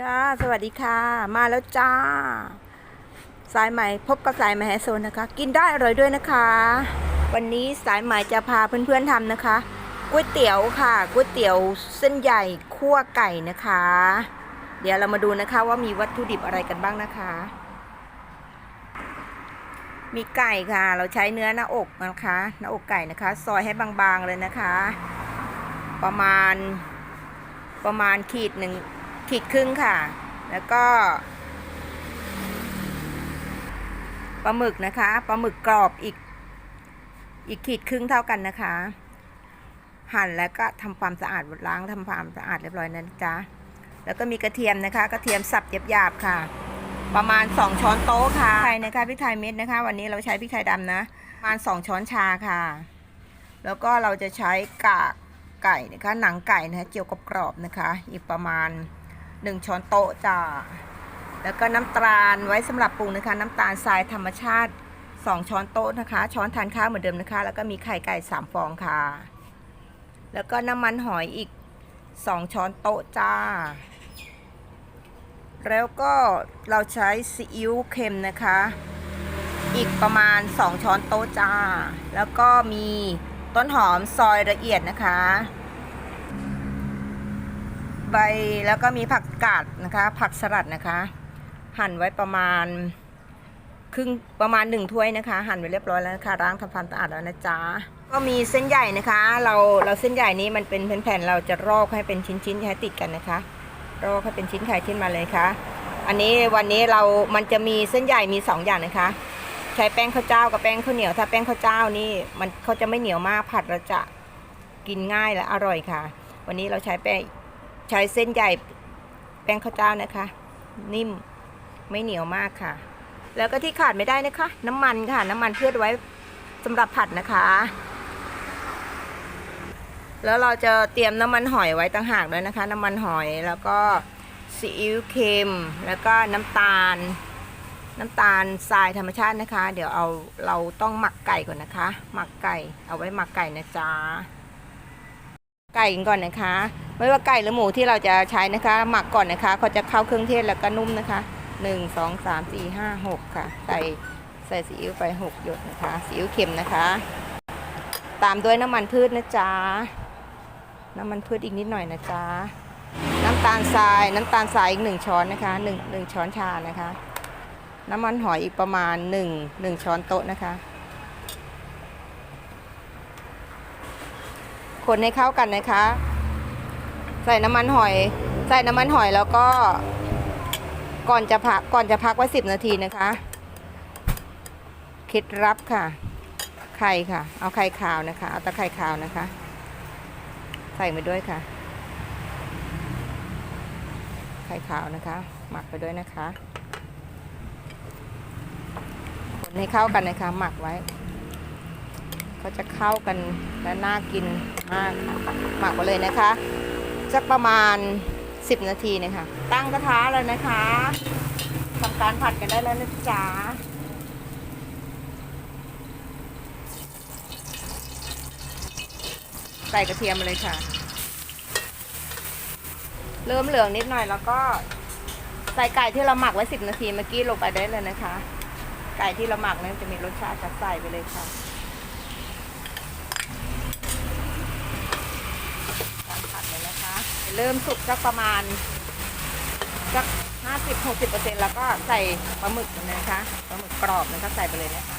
จ้า สวัสดีค่ะ มาแล้วจ้า สายใหม่พบกับสายใหม่แฮโซนนะคะ กินได้อร่อยด้วยนะคะ วันนี้สายใหม่จะพาเพื่อนๆทำนะคะก๋วยเตี๋ยวค่ะก๋วยเตี๋ยวเส้นใหญ่คั่วไก่นะคะ เดี๋ยวเรามาดูนะคะว่ามีวัตถุดิบอะไรกันบ้างนะคะ มีไก่ค่ะ เราใช้เนื้อหน้าอกนะคะหน้าอกไก่นะคะ ซอยให้บางๆเลยนะคะ ประมาณประมาณขีดหนึ่ง ขีดครึ่งค่ะ แล้วก็ปลาหมึกนะคะปลาหมึกกรอบอีก อีกขีดครึ่งเท่ากันนะคะ หั่นแล้วก็ทำความสะอาดล้างทำความสะอาดเรียบร้อยนะจ๊ะแล้วก็มีกระเทียมนะคะ กระเทียมสับหยาบๆค่ะ ประมาณ 2 ช้อนโต๊ะค่ะพริกไทยนะคะพริกไทยเม็ดนะคะ วันนี้เราใช้พริกไทยดำนะประมาณ 2 ช้อนชาค่ะ แล้วก็เราจะใช้กากไก่นะคะหนังไก่นะคะเจียวกรอบๆนะคะ อีกประมาณ 1 ช้อนโต๊ะจ้า แล้วก็น้ำตาลไว้สำหรับปรุงนะคะ น้ำตาลทรายธรรมชาติ 2 ช้อนโต๊ะนะคะ ช้อนทานข้าวเหมือนเดิมนะคะ แล้วก็มีไข่ไก่ 3 ฟองค่ะ แล้วก็น้ำมันหอยอีก 2 ช้อนโต๊ะจ้า แล้วก็เราใช้ซีอิ๊วเค็มนะคะ อีกประมาณ 2 ช้อนโต๊ะจ้า แล้วก็มีต้นหอมซอยละเอียดนะคะ ใบแล้วก็มีผักกาดนะคะ ผักสลัดนะคะ หั่นไว้ประมาณครึ่งประมาณหนึ่งถ้วยนะคะ หั่นไว้เรียบร้อยแล้วนะคะล้างทำความสะอาดแล้วนะจ๊ะก็มีเส้นใหญ่นะคะ เราเราเส้นใหญ่นี้มันเป็นแผ่นๆเราจะรอกให้เป็นชิ้นๆให้ติดกันนะคะ รอกให้เป็นชิ้นไข่ชิ้นมาเลยค่ะ อันนี้วันนี้เรามันจะมีเส้นใหญ่มีสองอย่างนะคะ ใช้แป้งข้าวเจ้ากับแป้งข้าวเหนียว ถ้าแป้งข้าวเจ้านี่มันเขาจะไม่เหนียวมากผัดแล้วจะกินง่ายและอร่อยค่ะ วันนี้เราใช้แป้ง ใช้เส้นใหญ่แป้งข้าวเจ้านะคะ นิ่มไม่เหนียวมากค่ะ แล้วก็ที่ขาดไม่ได้นะคะ น้ำมันค่ะ น้ำมันเพื่อไว้สำหรับผัดนะคะ แล้วเราจะเตรียมน้ำมันหอยไว้ต่างหากด้วยนะคะ น้ำมันหอยแล้วก็ซีอิ๊วเค็มแล้วก็น้ำตาล น้ำตาลทรายธรรมชาตินะคะ เดี๋ยวเอาเราต้องหมักไก่ก่อนนะคะ หมักไก่เอาไว้หมักไก่นะจ๊ะไก่ก่อนนะคะ ไม่ว่าไก่หรือหมูที่เราจะใช้นะคะ หมักก่อนนะคะเขาจะเข้าเครื่องเทศแล้วก็นุ่มนะคะหนึ่งสองสามสี่ห้าหกค่ะ ใส่ใส่ซีอิ๊วไปหกหยดนะคะซีอิ๊วเค็มนะคะ ตามด้วยน้ำมันพืชนะจ๊ะน้ำมันพืชอีกนิดหน่อยนะจ๊ะน้ำตาลทรายน้ำตาลทรายอีกหนึ่งช้อนนะคะหนึ่งหนึ่งช้อนชานะคะ น้ำมันหอยอีกประมาณ1 1ช้อนโต๊ะนะคะ คนให้เข้ากันนะคะ ใส่น้ำมันหอย ใส่น้ำมันหอยแล้วก็ ก่อนจะพักก่อนจะพักไว้10นาทีนะคะเคล็ดลับค่ะ ไข่ค่ะ เอาไข่ขาวนะคะ เอาตะไคร่ขาวนะคะ ใส่มาด้วยค่ะ ไข่ขาวนะคะ หมักไปด้วยนะคะคนให้เข้ากันนะคะ หมักไว้ก็จะเข้ากันและน่ากินมากค่ะหมักไว้เลยนะคะ สักประมาณ 10 นาทีนะคะตั้งกระทะเลยนะคะทำการผัดกันได้แล้วนะจ๊ะใส่กระเทียมเลยค่ะ เริ่มเหลืองนิดหน่อยแล้วก็ใส่ไก่ที่เราหมักไว้10นาทีเมื่อกี้ลงไปได้เลยนะคะ ไก่ที่เราหมักเนี่ยจะมีรสชาติจัดใส่ไปเลยค่ะการผัดเลยนะคะ เริ่มสุกสักประมาณสักห้าสิบหกสิบเปอร์เซ็นแล้วก็ใส่ปลาหมึกนะคะปลาหมึกกรอบนะคะใส่ไปเลยนะคะ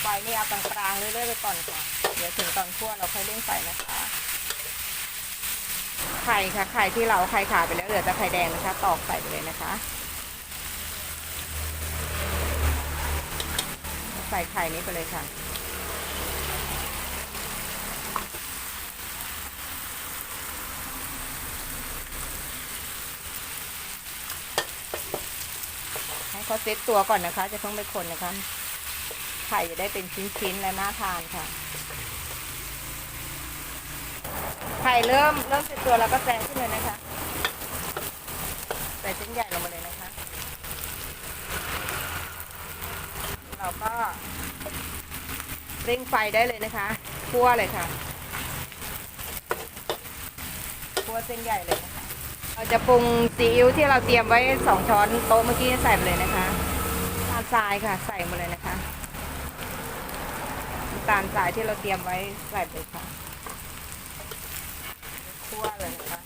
ไฟนี่เอากลางๆเรื่อยๆไปก่อนค่ะ เดี๋ยวถึงตอนคั่วเราค่อยเร่งไฟนะคะ ไข่ค่ะไข่ที่เราไข่ขาวไปแล้วเหลือแต่ไข่แดงนะคะ ตอกใส่ไปเลยนะคะ ใส่ไข่นี้ไปเลยค่ะ เขาเซ็ตตัวก่อนนะคะจะเพิ่งไปคนนะคะ ไข่จะได้เป็นชิ้นๆและน่าทานค่ะ ไข่เริ่มเริ่มเซ็ตตัวแล้วก็แซงขึ้นเลยนะคะใส่เส้นใหญ่ลงมาเลยนะคะ เราก็เร่งไฟได้เลยนะคะคั่วเลยค่ะคั่วเส้นใหญ่เลยะ เราจะปรุงซีอิ๊วที่เราเตรียมไว้สองช้อนโต๊ะเมื่อกี้ใส่ไปเลยนะคะน้ำตาลทรายค่ะ ใส่มาเลยนะคะน้ำตาลทรายที่เราเตรียมไว้ใส่ไปเลยค่ะคั่วเลยนะคะ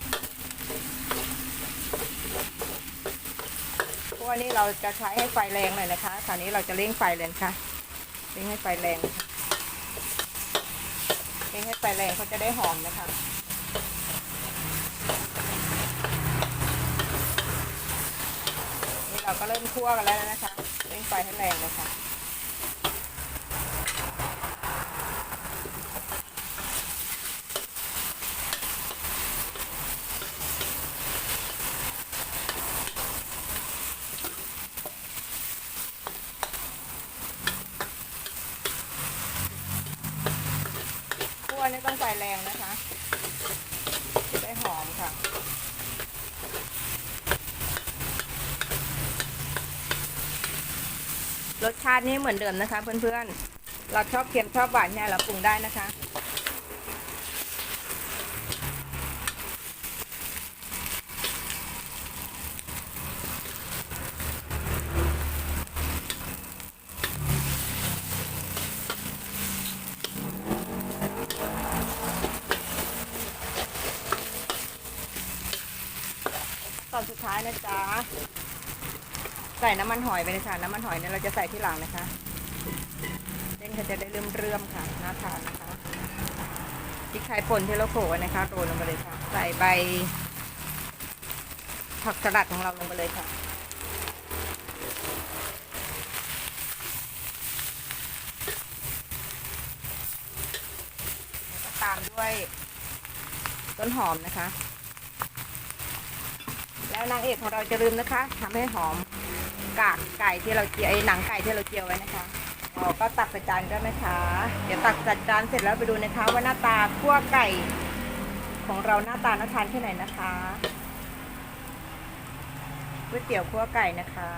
คั่วนี่เราจะใช้ให้ไฟแรงหน่อยนะคะคราวนี้เราจะเร่งไฟเลยนะคะเร่งให้ไฟแรงนะคะเร่งให้ไฟแรงเขาจะได้หอมนะคะ นี่เรา ก็เริ่มคั่วกันแล้วนะคะเร่งไฟให้แรงเลยค่ะคั่วนี่ต้องไฟแรงนะคะจะได้หอมค่ะ รสชาตินี่เหมือนเดิมนะคะ เพื่อนๆ เราชอบเค็มชอบหวานเนี่ยเราปรุงได้นะคะ ตอนสุดท้ายนะจ๊ะ ใส่น้ำมันหอยไปเลยค่ะน้ำมันหอยเนี่ยเราจะใส่ที่หลังนะคะเส้นเขาจะได้เรื่มค่ะน่าทานนะคะพริกไทยป่นที่เราโขลกนะคะโรยลงไปเลยค่ะ ใส่ใบ ผักสลัดของเราลงไปเลยค่ะตามด้วยต้นหอมนะคะ แล้วนางเอกของเราจะลืมนะคะทำให้หอม กากไก่ที่เราเจียวไอ้หนังไก่ที่เราเจียวไว้นะคะเราก็ตักใส่จานก็นะคะ เดี๋ยวตักใส่จานเสร็จแล้วไปดูนะคะ ว่าหน้าตาคั่วไก่ของเราหน้าตาน่าทานแค่ไหนนะคะก๋วยเตี๋ยวคั่วไก่นะคะ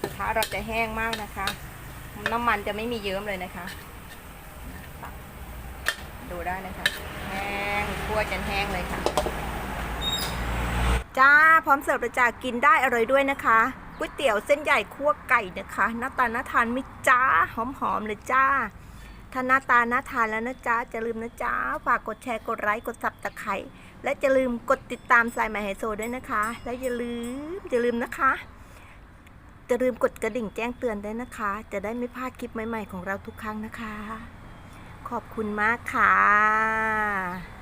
กระทะเราจะแห้งมากนะคะ น้ำมันจะไม่มีเยิ้มเลยนะคะตักดูได้นะคะ แห้งคั่วจนแห้งเลยค่ะ จ้า พร้อมเสิร์ฟเลยจ้ากินได้อร่อยด้วยนะคะ ก๋วยเตี๋ยวเส้นใหญ่คั่วไก่นะคะ หน้าตาน่าทานไม่จ้าหอมๆเลยจ้า ถ้าหน้าตาน่าทานแล้วนะจ๊ะจะลืมนะจ๊ะฝากกดแชร์กดไลค์กดซับตะไคร้และจะลืมกดติดตามสายใหม่ไฮโซด้วยนะคะ และอย่าลืมอย่าลืมนะคะจะลืมกดกระดิ่งแจ้งเตือนด้วยนะคะ จะได้ไม่พลาดคลิปใหม่ ๆ ของเราทุกครั้งนะคะ ขอบคุณมากค่ะ